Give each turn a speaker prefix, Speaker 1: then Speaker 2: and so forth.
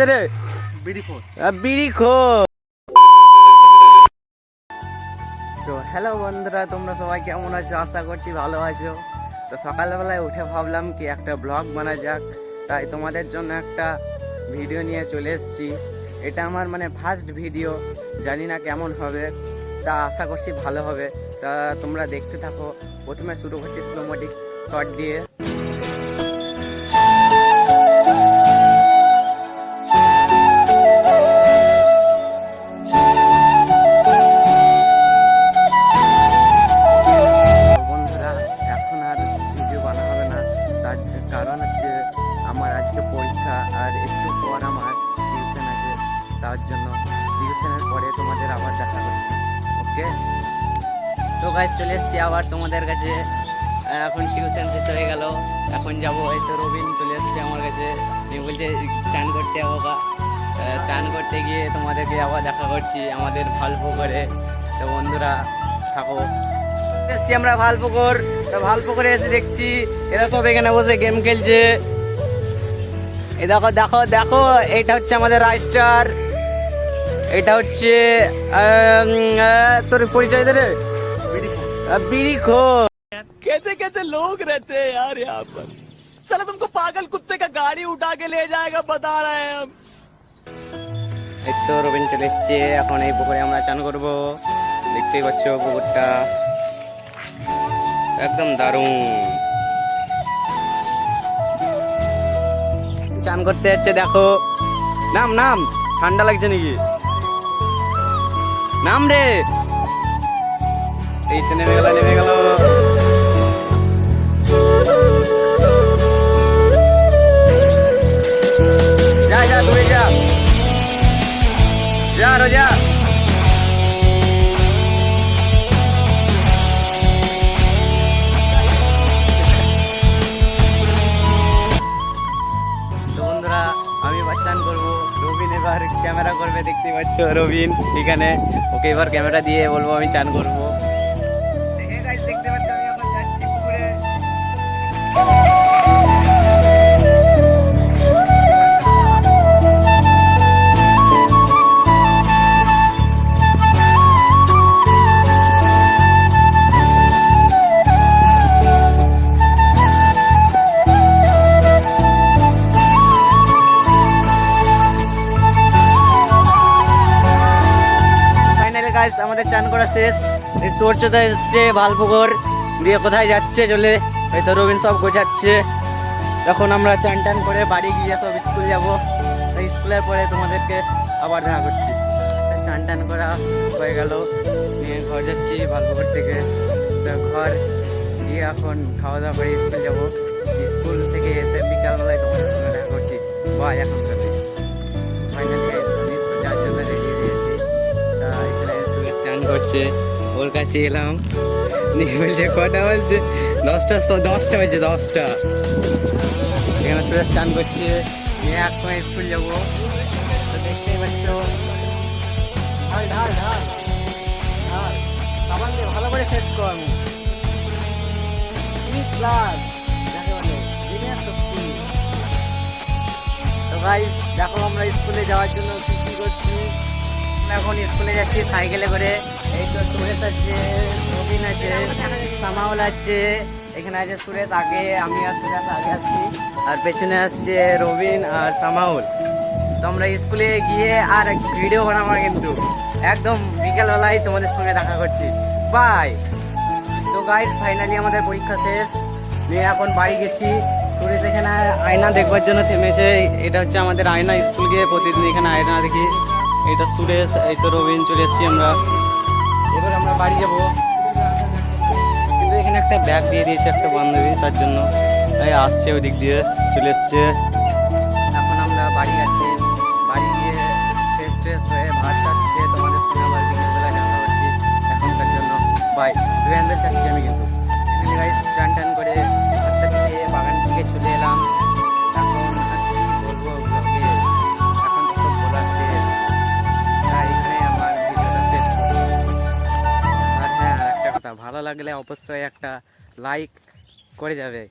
Speaker 1: দে রে
Speaker 2: বিডি
Speaker 1: খো তো হ্যালো বন্ধুরা তোমরা সবাই কেমন আছো? আশা করছি ভালো আছো। তো সকালবেলায় উঠে ভাবলাম কি একটা ব্লগ বানা যাক। তাই তোমাদের জন্য একটা ভিডিও নিয়ে চলে এসেছি। এটা আমার মানে ফার্স্ট ভিডিও জানি না কেমন হবে। তা আশা করছি ভালো হবে। তা তোমরা দেখতে থাকো। প্রথমে শুরু করছি স্লোমোটিক শর্ট দিয়ে। তার জন্য টিউশনের পরে তোমাদের আবার দেখা করছি। ওকে তো গাইজ চলে এসছি আবার তোমাদের কাছে। এখন টিউশন শেষ হয়ে গেল। এখন যাব, এই তো রবিন চলে এসছে আমার কাছে। বলছে, চান করতে যাব বা চান করতে গিয়ে তোমাদেরকে আবার দেখা করছি, আমাদের ভালপুকুরে। তো বন্ধুরা, থাকো। এসছি আমরা ভালপুকুর। তো ভালপুকুরে এসে দেখছি, এরা সব এখানে বসে গেম খেলছে। এই দেখো দেখো দেখো এটা হচ্ছে আমাদের রাইস্টার। এটা হচ্ছে আম, আহ, তোর পরিচয় দে রে
Speaker 2: বিডি ফোর
Speaker 1: আহ, বিড়ি খো
Speaker 2: कैसे कैसे लोग रहते हैं यार यहाँ पर साला तुमको पागल कुत्ते का गाड़ी उठा के ले जाएगा बता रहे हैं हम
Speaker 1: এই তো রবিন চলে এসছে এখন এই পুকুরে আমরা চান করবো দেখতেই পাচ্ছ পুকুরটা একদম দারুণ চান করতে যাচ্ছে দেখো নাম নাম ঠান্ডা লাগছে নাকি নাম রে। এই তো নেমে গেল নেমে গেল। পাচ্ছ রবিন? এখানে। ওকে এবার ক্যামেরা দিয়ে বলব, আমি চান করব। দেখতে পাচ্ছি, আমি যাচ্ছি পুকুরে। গাইস আমাদের চান করা শেষ। এই সূর্যটা এসছে, ভালপুকুর। দিয়ে কোথায় যাচ্ছে চলে, এই তো সব গোছাচ্ছে। তখন আমরা চান টান করে বাড়ি গিয়ে সব স্কুল যাব। স্কুলের পরে তোমাদেরকে আবার দেখা করছি। চান টান করা হয়ে গেল। নিয়ে ঘর যাচ্ছি ভালপুকুর থেকে। ঘর গিয়ে এখন খাওয়া দাওয়া করে স্কুল যাব। স্কুল থেকে এসে বিকালবেলায় তোমাদের সঙ্গে দেখা করছি। বা এখন করছে ওর কাছে এলাম। নিয়ে বলছে, কটা বলছে দশটা দশটা হয়েছে দশটা। এখানে সুরেশ চান করছে। নিয়ে এক সময় স্কুল যাব। তো দেখতেই পাচ্ছ। ভালো করে শেষ কর ক্লাস দিনের শক্তি তো ভাই দেখো আমরা স্কুলে যাওয়ার জন্য কি কি করছি। আমরা এখন স্কুলে যাচ্ছি, সাইকেলে করে। এই তো সুরেশ আছে রবিন আছে সামাউল আছে, এখানে আছে সুরেশ, আগে আমি আর সুরেশ আগে আসছি। আর পেছনে আসছে রবিন আর সামাউল তো আমরা স্কুলে গিয়ে আর ভিডিও বানাবো কিন্তু। একদম বিকেলবেলায় তোমাদের সঙ্গে দেখা করছি। বাই তো গাইজ ফাইনালি আমাদের পরীক্ষা শেষ। নিয়ে এখন বাড়ি গেছি। সুরেশ এখানে আয়না দেখবার জন্য থেমেছে। এটা হচ্ছে আমাদের আয়না, স্কুল গিয়ে প্রতিদিন এখানে আয়না দেখি। এটা সুরেশ এই তো রবিন, চলে এসেছি আমরা। এবার আমরা বাড়ি যাব। কিন্তু এখানে একটা ব্যাগ দিয়ে দিয়েছে একটা বান্ধবী, তার জন্য। তাই আসছে ওই দিক দিয়ে, চলে এসছে। এখন আমরা বাড়ি যাচ্ছি। বাড়ি গিয়ে ফ্রেশ ট্রেশ হয়ে ভাত খেয়ে তোমাদের সঙ্গে আবার বিকেলবেলা দেখা করছি এখনকার জন্য। বাই রেন্দার যাচ্ছি আমি কিন্তু লাগলে অবশ্যই একটা লাইক করে যাবে।